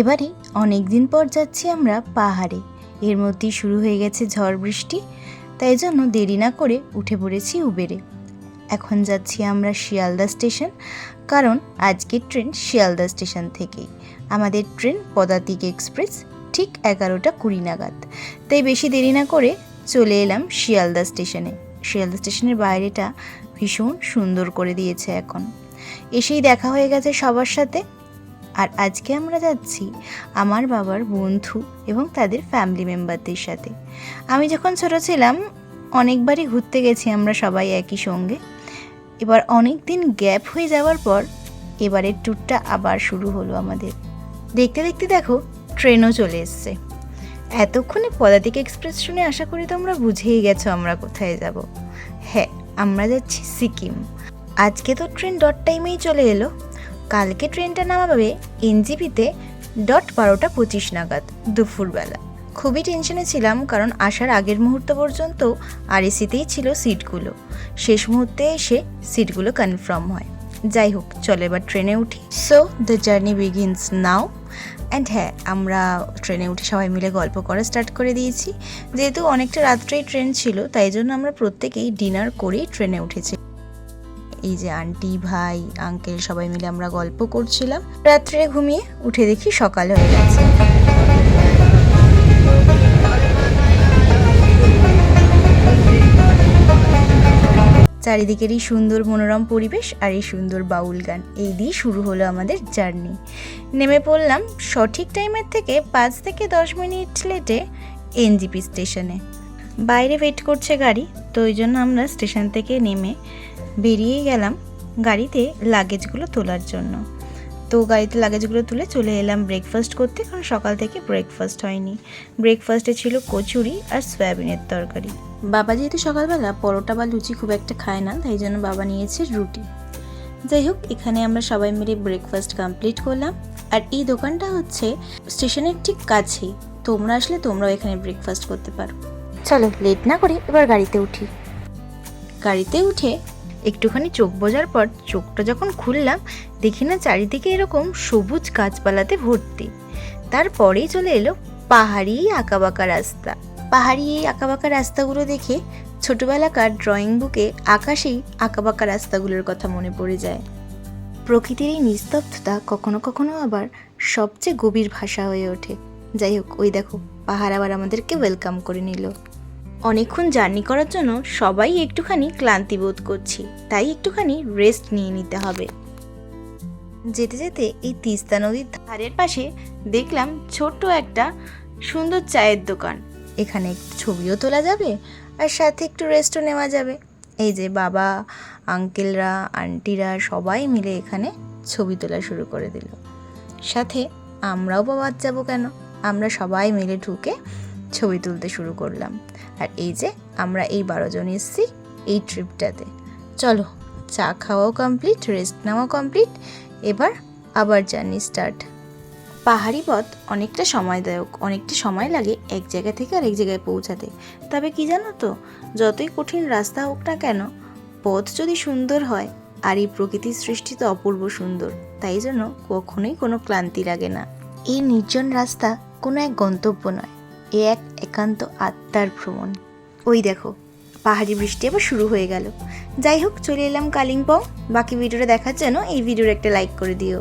এবারে অনেক দিন পর যাচ্ছি আমরা পাহাড়ে। এর মধ্যেই শুরু হয়ে গেছে ঝড় বৃষ্টি, তাই জন্য দেরি না করে উঠে পড়েছি উবেরে। এখন যাচ্ছি আমরা শিয়ালদা স্টেশন, কারণ আজকের ট্রেন শিয়ালদা স্টেশন থেকেই। আমাদের ট্রেন পদাতিক এক্সপ্রেস, ঠিক এগারোটা কুড়ি নাগাদ। তাই বেশি দেরি না করে চলে এলাম শিয়ালদা স্টেশনে। শিয়ালদা স্টেশনের বাইরেটা ভীষণ সুন্দর করে দিয়েছে এখন। এসেই দেখা হয়ে গেছে সবার সাথে। আর আজকে আমরা যাচ্ছি আমার বাবার বন্ধু এবং তাদের ফ্যামিলি মেম্বারদের সাথে। আমি যখন ছোট ছিলাম, অনেকবারই ঘুরতে গেছি আমরা সবাই একই সঙ্গে। এবার অনেক দিন গ্যাপ হয়ে যাওয়ার পর এবারের ট্যুরটা আবার শুরু হলো আমাদের। দেখতে দেখতে দেখো ট্রেনও চলে এসছে। এতক্ষণে পদাতিক এক্সপ্রেস শুনে আশা করি তোমরা বুঝেই গেছো আমরা কোথায় যাব। হ্যাঁ আমরা যাচ্ছি সিকিম। আজকে তো ট্রেন ডট টাইমেই চলে এলো। কালকে ট্রেনটা নামাবে এনজিপিতে ডট বারোটা পঁচিশ নাগাদ, দুপুরবেলা। খুবই টেনশনে ছিলাম কারণ আসার আগের মুহূর্ত পর্যন্ত আর এসিতেই ছিল সিটগুলো। শেষ মুহূর্তে এসে সিটগুলো কনফার্ম হয়। যাই হোক, চলো এবার ট্রেনে উঠি। So the journey begins now and হ্যাঁ আমরা ট্রেনে উঠে সবাই মিলে গল্প করা স্টার্ট করে দিয়েছি। যেহেতু অনেকটা রাত্রেই ট্রেন ছিল, তাই জন্য আমরা প্রত্যেকেই ডিনার করেই ট্রেনে উঠেছি। এই যে আন্টি ভাই আঙ্কেল সবাই মিলে আমরা গল্প করছিলাম। রাত্রে ঘুমিয়ে উঠে দেখি সকাল হয়ে গেছে। চারিদিকের এই সুন্দর মনোরম পরিবেশ আর এই সুন্দর বাউল গান, এই দিয়ে শুরু হলো আমাদের জার্নি। নেমে পড়লাম সঠিক টাইমের থেকে পাঁচ থেকে দশ মিনিট লেটে এনজিপি স্টেশনে। বাইরে ওয়েট করছে গাড়ি, তো ওই জন্য আমরা স্টেশন থেকে নেমে বেরিয়ে গেলাম গাড়িতে লাগেজগুলো তোলার জন্য। তো গাড়িতে লাগেজগুলো তুলে চলে এলাম ব্রেকফাস্ট করতে, কারণ সকাল থেকে ব্রেকফাস্ট হয়নি। ব্রেকফাস্টে ছিল কচুরি আর সয়াবিনের তরকারি। বাবা যেহেতু সকালবেলা, পরোটা বা লুচি খুব একটা খায় না, তাই জন্য বাবা নিয়েছে রুটি। যাই হোক, এখানে আমরা সবাই মিলে ব্রেকফাস্ট কমপ্লিট করলাম। আর এই দোকানটা হচ্ছে স্টেশনের ঠিক কাছেই। তোমরা আসলে তোমরাও এখানে ব্রেকফাস্ট করতে পারো। চলো, লেট না করে এবার গাড়িতে উঠি। গাড়িতে উঠে একটুখানি চোখ বোঝার পর চোখটা যখন খুললাম, দেখি না চারিদিকে এরকম সবুজ গাছপালাতে ভর্তি। তারপরেই চলে এলো পাহাড়ি আঁকাবাঁকা রাস্তা। পাহাড়ি এই আঁকাবাঁকা রাস্তাগুলো দেখে ছোটবেলাকার ড্রয়িং বুকে আকাশেই আঁকাবাঁকা রাস্তাগুলোর কথা মনে পড়ে যায়। প্রকৃতির এই নিস্তব্ধতা কখনো কখনো আবার সবচেয়ে গভীর ভাষা হয়ে ওঠে। যাই হোক, ওই দেখো, পাহাড় আবার আমাদেরকে ওয়েলকাম করে নিল। অনেকক্ষণ জার্নি করার জন্য সবাই একটুখানি ক্লান্তি বোধ করছি, তাই একটুখানি রেস্ট নিয়ে নিতে হবে। যেতে যেতে এই তিস্তা নদীর ধারের পাশে দেখলাম ছোট্ট একটা সুন্দর চায়ের দোকান। এখানে একটু ছবিও তোলা যাবে আর সাথে একটু রেস্টও নেওয়া যাবে। এই যে বাবা, আঙ্কেলরা, আন্টিরা সবাই মিলে এখানে ছবি তোলা শুরু করে দিল। সাথে আমরাও বা বাদ যাব কেন? আমরা সবাই মিলে ঢুকে ছবি তুলতে শুরু করলাম। আর এই যে, আমরা এই বারো জন এসেছি এই ট্রিপটাতে। চলো, চা খাওয়াও কমপ্লিট রেস্ট নেওয়াও কমপ্লিট এবার আবার জার্নি স্টার্ট পাহাড়ি পথ অনেকটা সময়দায়ক, অনেকটা সময় লাগে এক জায়গা থেকে আরেক জায়গায় পৌঁছাতে। তবে কি জানো তো, যতই কঠিন রাস্তা হোক না কেন, পথ যদি সুন্দর হয়, আর এই প্রকৃতির সৃষ্টি তো অপূর্ব সুন্দর, তাই জন্য কখনোই কোনো ক্লান্তি লাগে না। এই নির্জন রাস্তা কোনো এক গন্তব্য নয়। এ এক একান্ত আত্মার ভ্রমণ। ওই দেখো, পাহাড়ি বৃষ্টি আবার শুরু হয়ে গেল। যাই হোক, চলে এলাম কালিম্পং। বাকি ভিডিওটা দেখার জন্য এই ভিডিওর একটা লাইক করে দিও।